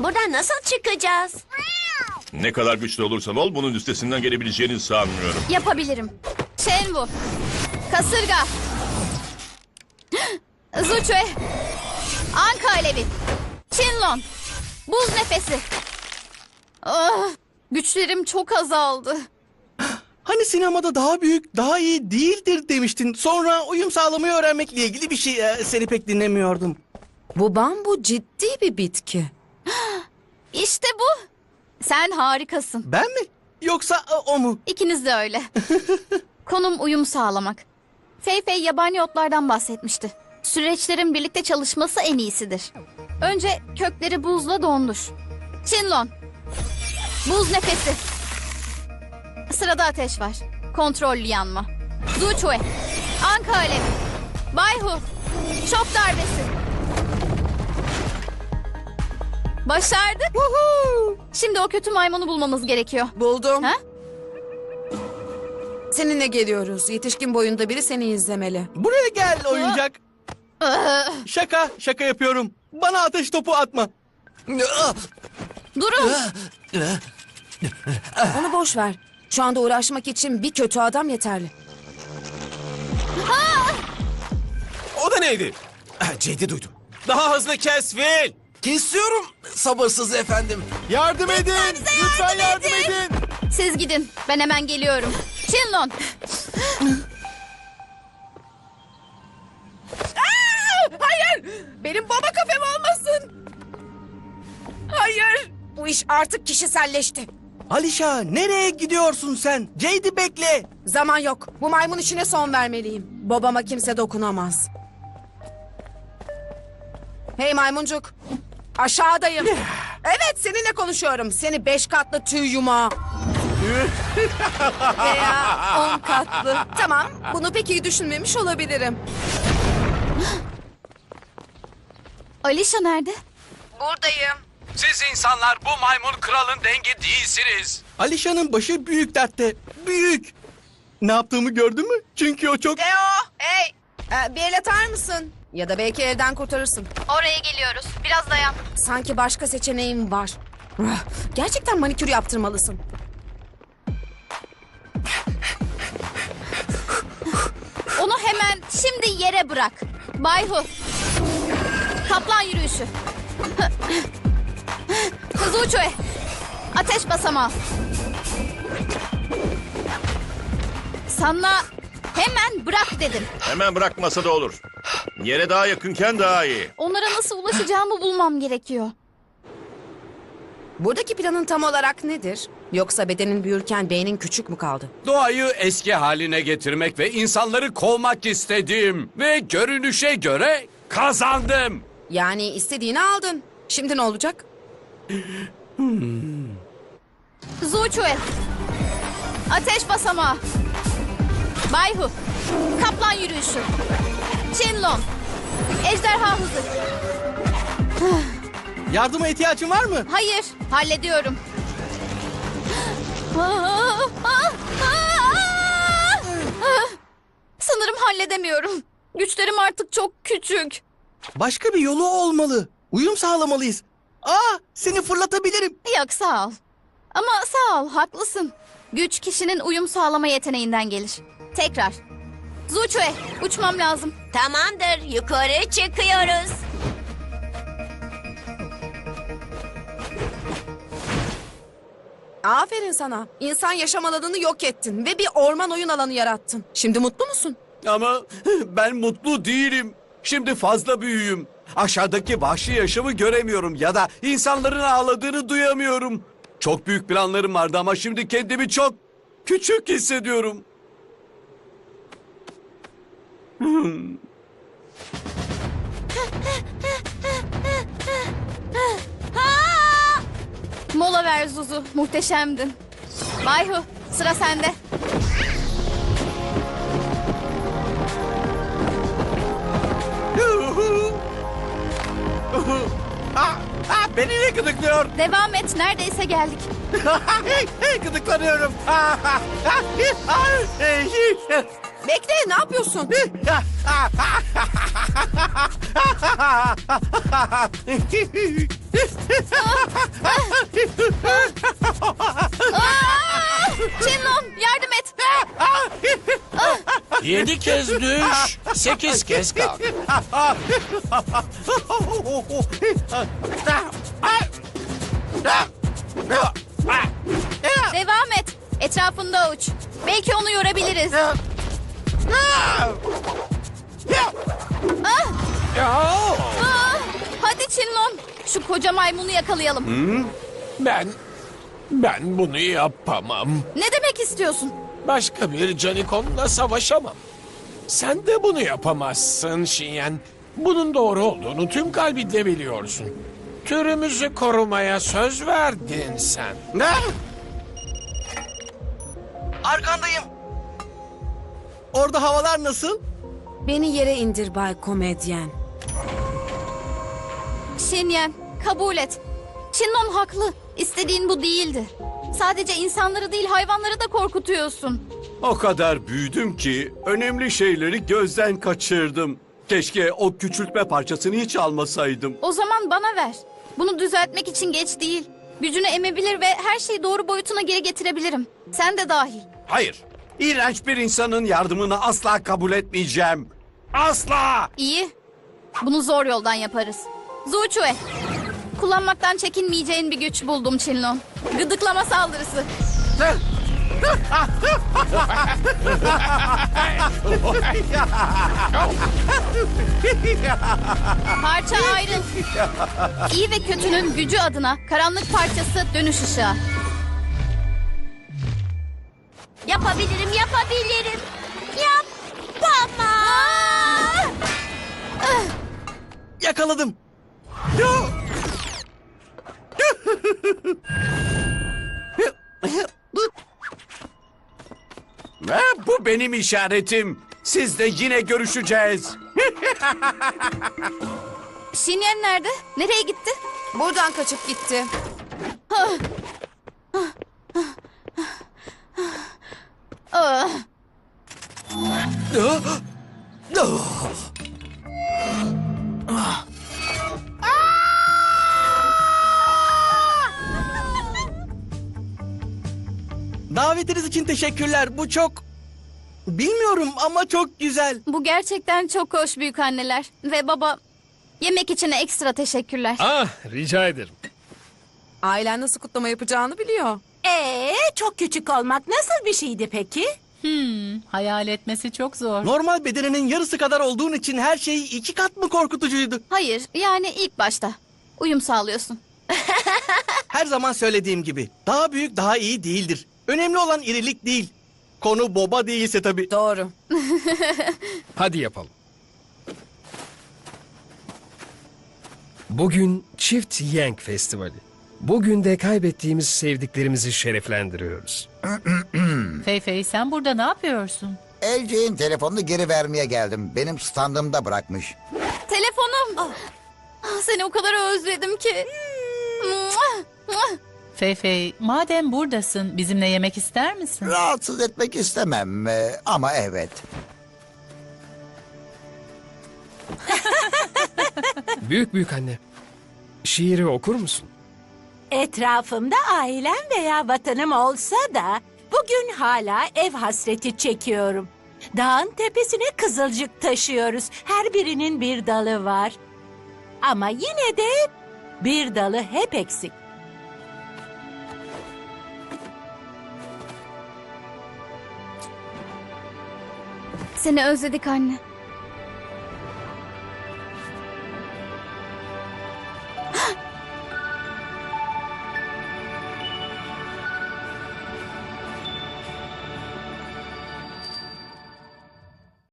Buradan nasıl çıkacağız? Ne kadar güçlü olursan ol bunun üstesinden gelebileceğini sanmıyorum. Yapabilirim. Shenwu. Kasırga. Zuçue. Anka Alevi. Shinlon. Buz nefesi. Ah, güçlerim çok azaldı. Hani sinemada daha büyük, daha iyi değildir demiştin. Sonra uyum sağlamayı öğrenmekle ilgili bir şey e, seni pek dinlemiyordum. Bu bambu ciddi bir bitki. İşte bu. Sen harikasın. Ben mi? Yoksa e, o mu? İkiniz de öyle. Konum uyum sağlamak. Fei yabani otlardan bahsetmişti. Süreçlerin birlikte çalışması en iyisidir. Önce kökleri buzla dondur. Shinlon. Buz nefesi. Sırada ateş var. Kontrollü yanma. Zuchue. Anka alevi. Bayhu. Şok darbesi. Başardık. Şimdi o kötü maymunu bulmamız gerekiyor. Buldum. Ha? Seninle geliyoruz. Yetişkin boyunda biri seni izlemeli. Buraya gel oyuncak. Şaka, şaka yapıyorum. Bana ateş topu atma. Durun. Onu boş ver. Şu anda uğraşmak için bir kötü adam yeterli. O da neydi? Ah, Cedi duydum. Daha hızlı kes Fil. Kesiyorum sabırsız efendim. Yardım edin. Lütfen yardım edin. Siz gidin. Ben hemen geliyorum. Shinlon. Benim baba kafem olmasın. Hayır. Bu iş artık kişiselleşti. Alişa nereye gidiyorsun sen? Jade'i bekle. Zaman yok. Bu maymun işine son vermeliyim. Babama kimse dokunamaz. Hey maymuncuk. Aşağıdayım. evet seninle konuşuyorum. Seni beş katlı tüy yumağı. Veya on katlı. Tamam bunu pek iyi düşünmemiş olabilirim. Alişa nerede? Buradayım. Siz insanlar bu maymun kralın dengi değilsiniz. Alişa'nın başı büyük dertte. Büyük. Ne yaptığımı gördün mü? Çünkü o çok... Teo! Hey! Ee, bir el atar mısın? Ya da belki elden kurtarırsın. Oraya geliyoruz. Biraz dayan. Sanki başka seçeneğim var. Ah, Gerçekten manikür yaptırmalısın. Onu hemen şimdi yere bırak. Bayhu. Kaplan yürüyüşü. Zuçue. Ateş basamağı. Sana hemen bırak dedim. Hemen bırakmasa da olur. Yere daha yakınken daha iyi. Onlara nasıl ulaşacağımı bulmam gerekiyor. Buradaki planın tam olarak nedir? Yoksa bedenin büyürken beynin küçük mü kaldı? Doğayı eski haline getirmek ve insanları kovmak istedim. Ve görünüşe göre kazandım. Yani istediğini aldın. Şimdi ne olacak? Zuçue. Ateş basamağı. Bayhu. Kaplan yürüyüşü. Çinlon. Ejderha hızı. Yardıma ihtiyacın var mı? Hayır, hallediyorum. Sanırım halledemiyorum. Güçlerim artık çok küçük. Başka bir yolu olmalı. Uyum sağlamalıyız. Aa, seni fırlatabilirim. Yok sağ ol. Ama sağ ol, haklısın. Güç kişinin uyum sağlama yeteneğinden gelir. Tekrar. Zuçue, uçmam lazım. Tamamdır, yukarı çıkıyoruz. Aferin sana. İnsan yaşam alanını yok ettin ve bir orman oyun alanı yarattın. Şimdi mutlu musun? Ama ben mutlu değilim. Şimdi fazla büyüğüm. Aşağıdaki vahşi yaşamı göremiyorum ya da insanların ağladığını duyamıyorum. Çok büyük planlarım vardı ama şimdi kendimi çok küçük hissediyorum. Mola ver Zuzu, muhteşemdin. Bayhu, sıra sende. Aa, aa, beni ne gıdıklıyor? Devam et, neredeyse geldik. gıdıklanıyorum. Bekle ne yapıyorsun? Aa! Çinlon yardım et. Yedi kez düş, sekiz kez kalk. Devam et. Etrafında uç. Belki onu yorabiliriz. Ya, Ah, hadi Çinlon. Şu koca maymunu yakalayalım. ben, ben bunu yapamam. Ne demek istiyorsun? Başka bir canikonla savaşamam. Sen de bunu yapamazsın Şiyen. Bunun doğru olduğunu tüm kalbinle biliyorsun. Türümüzü korumaya söz verdin sen. Ne? Arkandayım. Orada havalar nasıl? Beni yere indir Bay Komedyen. Şinyen, kabul et. Çinlon haklı. İstediğin bu değildi. Sadece insanları değil hayvanları da korkutuyorsun. O kadar büyüdüm ki önemli şeyleri gözden kaçırdım. Keşke o küçültme parçasını hiç almasaydım. O zaman bana ver. Bunu düzeltmek için geç değil. Gücünü emebilir ve her şeyi doğru boyutuna geri getirebilirim. Sen de dahil. Hayır. İğrenç bir insanın yardımını asla kabul etmeyeceğim. Asla! İyi. Bunu zor yoldan yaparız. Zuçue. Kullanmaktan çekinmeyeceğin bir güç buldum Çinlon. Gıdıklama saldırısı. Parça ayrıl. İyi ve kötünün gücü adına karanlık parçası dönüş ışığı. Yapabilirim, yapabilirim. Yapamam. Yakaladım. Ve bu benim işaretim. Siz de yine görüşeceğiz. Şinyen nerede? Nereye gitti? Buradan kaçıp gitti. Ah, Davetiniz için teşekkürler. Bu çok... Bilmiyorum ama çok güzel. bu gerçekten çok hoş büyük anneler. Ve baba yemek için ekstra teşekkürler. Ah, rica ederim. Ailen nasıl kutlama yapacağını biliyor. Ee, çok küçük olmak nasıl bir şeydi peki? Hayal etmesi çok zor. Normal bedeninin yarısı kadar olduğun için her şey iki kat mı korkutucuydu? Hayır yani ilk başta. Uyum sağlıyorsun. Her zaman söylediğim gibi daha büyük daha iyi değildir. Önemli olan irilik değil. Konu boba değilse tabii. Doğru. Hadi yapalım. Bugün Çift Yank Festivali. Bugün de kaybettiğimiz sevdiklerimizi şereflendiriyoruz. Feyfey sen burada ne yapıyorsun? LG'nin telefonunu geri vermeye geldim. Benim standımda bırakmış. Telefonum. Ah, Seni o kadar özledim ki. Muah. Feyfey madem buradasın bizimle yemek ister misin? Rahatsız etmek istemem e, ama evet. Büyük büyük anne. Şiiri okur musun? Etrafımda ailem veya vatanım olsa da bugün hala ev hasreti çekiyorum. Dağın tepesine kızılcık taşıyoruz. Her birinin bir dalı var. Ama yine de bir dalı hep eksik. Seni özledik anne.